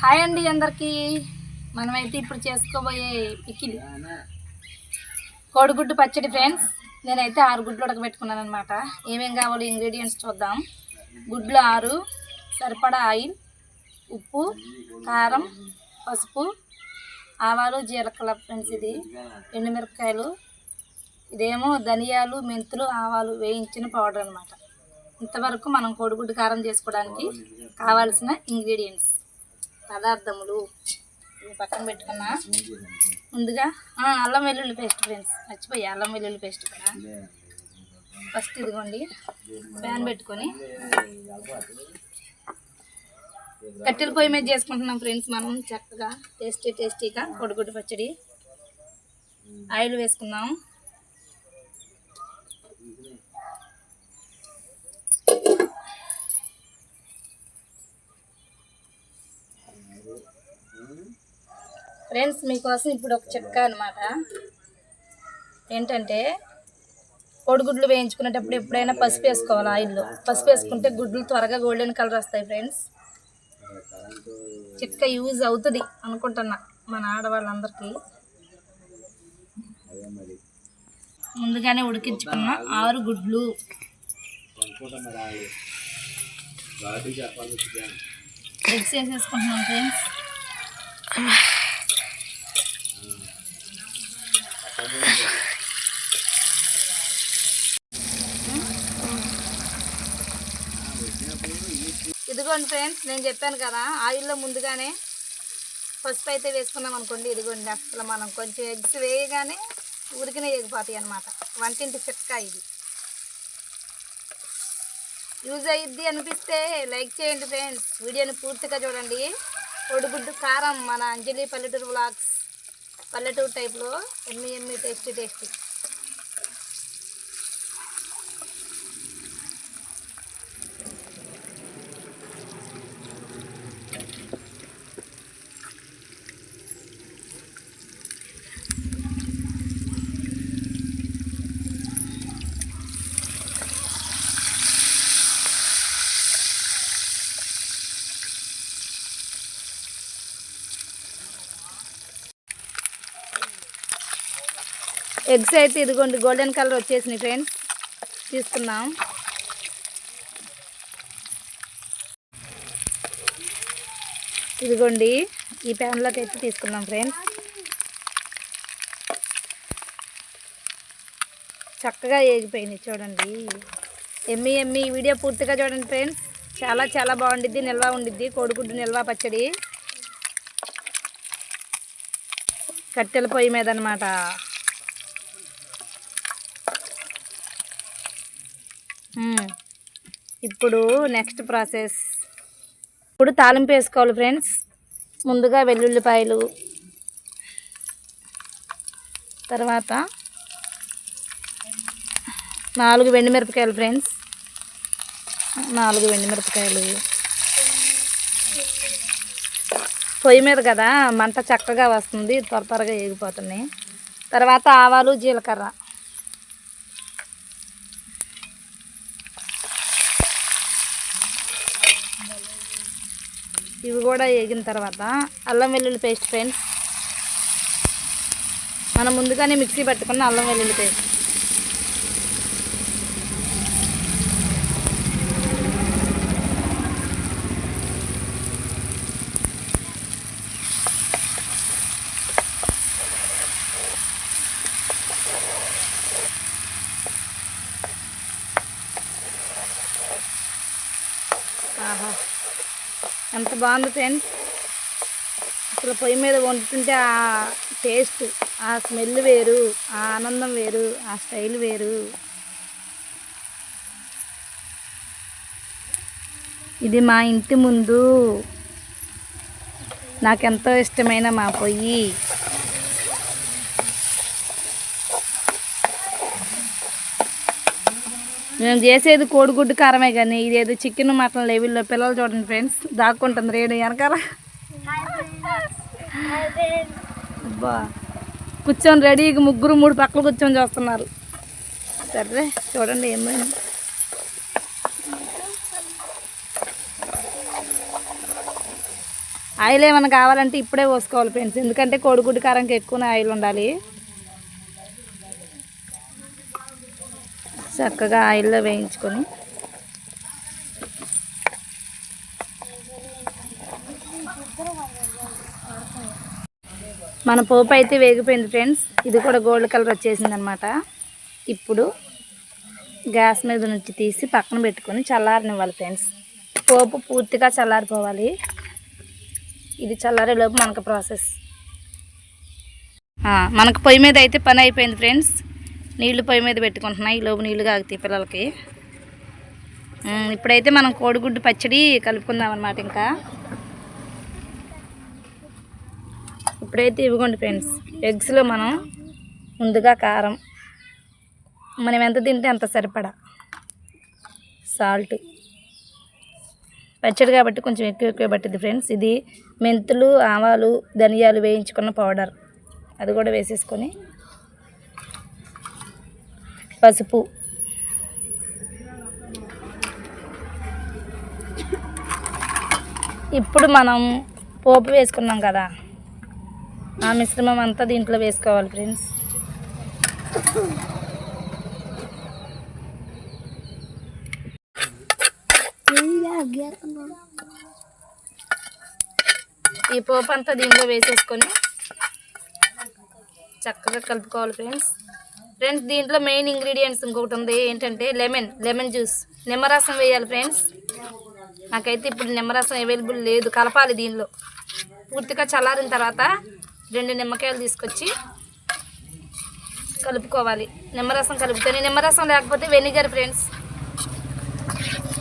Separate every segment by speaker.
Speaker 1: Hi అండి అందరికీ. మనమైతే ఇప్పుడు చేసుకోబోయే పికిలి. కోడిగుడ్డు పచ్చడి ఫ్రెండ్స్ నేనైతే ఆరు గుడ్లు ఉడకబెట్టుకున్నాను అనమాట ఏమేం కావాలో ఇంగ్రీడియంట్స్ చూద్దాం. గుడ్లు ఆరు సరిపడా ఆయిల్ ఉప్పు కారం పసుపు ఆవాలు జీలకర్ర ఫ్రెండ్స్ ఇది ఎండుమిరపకాయలు ఇదేమో ధనియాలు మెంతులు ఆవాలు వేయించిన పౌడర్ అనమాట ఇంతవరకు మనం కోడిగుడ్డు కారం చేసుకోవడానికి కావాల్సిన ఇంగ్రీడియంట్స్. పదార్థములు ఇవి పక్కన పెట్టుకున్నా. ముందుగా అల్లం వెల్లుల్లి పేస్ట్ ఫ్రెండ్స్. మర్చిపోయా అల్లం వెల్లుల్లి పేస్ట్ కూడా ఫస్ట్ ఇదిగోండి ప్యాన్ పెట్టుకొని. కట్టెల పొయ్యి మీద చేసుకుంటున్నాం ఫ్రెండ్స్ మనం చక్కగా టేస్టీ టేస్టీగా కొడుగుడ్డు పచ్చడి. ఆయిల్ వేసుకుందాం. ఫ్రెండ్స్ మీకోసం ఇప్పుడు ఒక చిట్కా అనమాట ఏంటంటే కోడిగుడ్లు వేయించుకునేటప్పుడు ఎప్పుడైనా పసుపు వేసుకోవాలి ఆయిల్లో. పసుపు వేసుకుంటే గుడ్లు త్వరగా గోల్డెన్ కలర్ వస్తాయి ఫ్రెండ్స్. చిక్క యూజ్ అవుతుంది అనుకుంటున్నా మన ఆడవాళ్ళందరికీ. ముందుగానే ఉడికించుకున్న ఆరు గుడ్లు. ఎగ్స్ వేసేసుకుంటున్నాం ఫ్రెండ్స్? ఇదిగోండి ఫ్రెండ్స్ నేను చెప్పాను కదా ఆయిల్లో ముందుగానే పసుపు అయితే వేసుకున్నాం అనుకోండి ఇదిగోండి అసలు మనం కొంచెం ఎగ్స్ వేయగానే ఉడికిన ఎగిపోతాయి అనమాట వంటింటి చిట్కా ఇది. యూజ్ అయ్యిద్ది అనిపిస్తే లైక్ చేయండి ఫ్రెండ్స్ వీడియోని పూర్తిగా చూడండి. ఒడిగుడ్డు కారం మన అంజలి పల్లెటూరు బ్లాగ్స్ పల్లెటూరు టైప్లో yummy yummy tasty tasty. Eggs అయితే ఇదిగోండి గోల్డెన్ కలర్ వచ్చేసినాయి ఫ్రెండ్స్ తీసుకున్నాం ఇదిగోండి ఈ ప్యాన్లోకి అయితే తీసుకున్నాం ఫ్రెండ్స్ చక్కగా ఏగిపోయింది చూడండి. ఎమ్మి ఎమ్మి ఈ వీడియో పూర్తిగా చూడండి ఫ్రెండ్స్ చాలా చాలా బాగుండిద్ది నిల్వ ఉండిద్ది కోడిగుడ్డు నిల్వ పచ్చడి. కట్టెల పొయ్యి మీద అనమాట ఇప్పుడు నెక్స్ట్ ప్రాసెస్ ఇప్పుడు తాలింపు వేసుకోవాలి ఫ్రెండ్స్ ముందుగా వెల్లుల్లిపాయలు. తర్వాత నాలుగు వెండిమిరపకాయలు ఫ్రెండ్స్ నాలుగు వెండిమిరపకాయలు. పొయ్యి మీద కదా మంట చక్కగా వస్తుంది త్వర త్వరగా ఏగిపోతున్నాయి తర్వాత ఆవాలు జీలకర్ర. ఇవి కూడా వేగిన తర్వాత అల్లం వెల్లుల్లి పేస్ట్ ఫ్రెండ్స్. మనం ముందుగానే మిక్సీ పట్టుకున్న అల్లం వెల్లుల్లి పేస్ట్. ఎంత బాగుంది ఫ్రెండ్స్ అసలు పొయ్యి మీద వండుతుంటే ఆ టేస్ట్ ఆ స్మెల్ వేరు ఆ ఆనందం వేరు ఆ స్టైల్ వేరు. ఇది మా ఇంటి ముందు నాకెంతో ఇష్టమైన మా పొయ్యి. మేము చేసేది కోడిగుడ్డు కారమే కానీ ఇదేదో చికెన్ మటన్ లెవెల్లో పిల్లలు చూడండి ఫ్రెండ్స్. దాక్కుంటుంది రేడు వెనకాల. అబ్బా. కూర్చొని రెడీగా ముగ్గురు మూడు పక్కలు కూర్చొని చూస్తున్నారు. సరే చూడండి ఏమైంది ఆయిల్ ఏమైనా కావాలంటే ఇప్పుడే పోసుకోవాలి ఫ్రెండ్స్. ఎందుకంటే కోడిగుడ్డు కారంకి ఎక్కువనే ఆయిల్ ఉండాలి. చక్కగా ఆయిల్లో వేయించుకొని మన పోపు అయితే వేగిపోయింది ఫ్రెండ్స్. ఇది కూడా గోల్డ్ కలర్ వచ్చేసింది అనమాట ఇప్పుడు గ్యాస్ మీద నుంచి తీసి పక్కన పెట్టుకొని చల్లారనివ్వాలి ఫ్రెండ్స్. పోపు పూర్తిగా చల్లారిపోవాలి. ఇది చల్లారేలోపు మనకు ప్రాసెస్. మనకు పొయ్యి మీద అయితే పని అయిపోయింది ఫ్రెండ్స్. నీళ్ళు పొయ్యి మీద పెట్టుకుంటున్నా ఈ లోపు నీళ్ళు కాగుతాయి పిల్లలకి. ఇప్పుడైతే మనం కోడిగుడ్డు పచ్చడి కలుపుకుందాం అనమాట ఇంకా. ఇప్పుడైతే ఇవ్వకండి ఫ్రెండ్స్ ఎగ్స్లో మనం ముందుగా కారం. మనం ఎంత తింటే అంత సరిపడా. సాల్ట్. పచ్చడి కాబట్టి కొంచెం ఎక్కువ ఎక్కువ పట్టింది ఫ్రెండ్స్. ఇది మెంతులు ఆవాలు ధనియాలు వేయించుకున్న పౌడర్. అది కూడా వేసేసుకొని పసుపు. ఇప్పుడు మనం పోపు వేసుకున్నాం కదా ఆ మిశ్రమం అంతా దీంట్లో వేసుకోవాలి ఫ్రెండ్స్. ఈ పోపు అంతా దీంట్లో వేసేసుకొని చక్కగా కలుపుకోవాలి ఫ్రెండ్స్. ఫ్రెండ్స్ దీంట్లో మెయిన్ ఇంగ్రీడియంట్స్ ఇంకొకటి ఉంది. ఏంటంటే లెమన్ లెమన్ జ్యూస్ నిమ్మరసం వేయాలి ఫ్రెండ్స్ నాకైతే ఇప్పుడు నిమ్మరసం అవైలబుల్ లేదు. కలపాలి దీనిలో. పూర్తిగా చల్లారిన తర్వాత రెండు నిమ్మకాయలు తీసుకొచ్చి కలుపుకోవాలి. నిమ్మరసం కలుపుకొని నిమ్మరసం లేకపోతే వెనిగర్ ఫ్రెండ్స్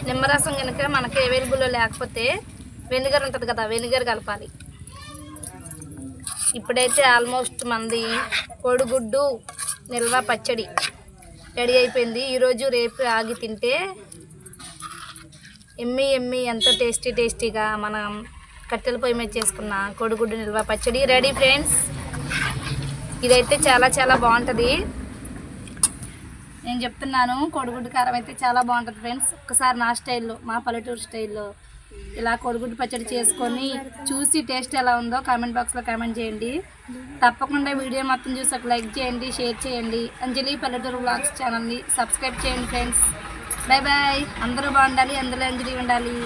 Speaker 1: నిమ్మరసం కనుక మనకి అవైలబుల్లో లేకపోతే వెనిగర్ ఉంటుంది కదా వెనిగర్ కలపాలి. ఇప్పుడైతే ఆల్మోస్ట్ మంది కోడిగుడ్డు నిల్వ పచ్చడి రెడీ అయిపోయింది. ఈరోజు రేపు ఆగి తింటే ఎమ్మి ఎమ్మి ఎంతో టేస్టీ టేస్టీగా మనం కట్టెల పొయ్యి మీద చేసుకున్న కోడిగుడ్డు నిల్వ పచ్చడి రెడీ ఫ్రెండ్స్. ఇదైతే చాలా చాలా బాగుంటుంది. నేను చెప్తున్నాను కోడిగుడ్డు కారం అయితే చాలా బాగుంటుంది ఫ్రెండ్స్. ఒక్కసారి నా స్టైల్లో మా పల్లెటూరు స్టైల్లో ఇలా కోడిగుడ్డు పచ్చడి చేసుకొని చూసి టేస్ట్ ఎలా ఉందో కామెంట్ బాక్స్లో కామెంట్ చేయండి. తప్పకుండా వీడియో మొత్తం చూసి ఒక లైక్ చేయండి షేర్ చేయండి. అంజలి పల్లెటూరు బ్లాగ్స్ ఛానల్ని సబ్స్క్రైబ్ చేయండి ఫ్రెండ్స్ బాయ్ బాయ్ అందరూ బాగుండాలి అందులో అంజలి ఉండాలి.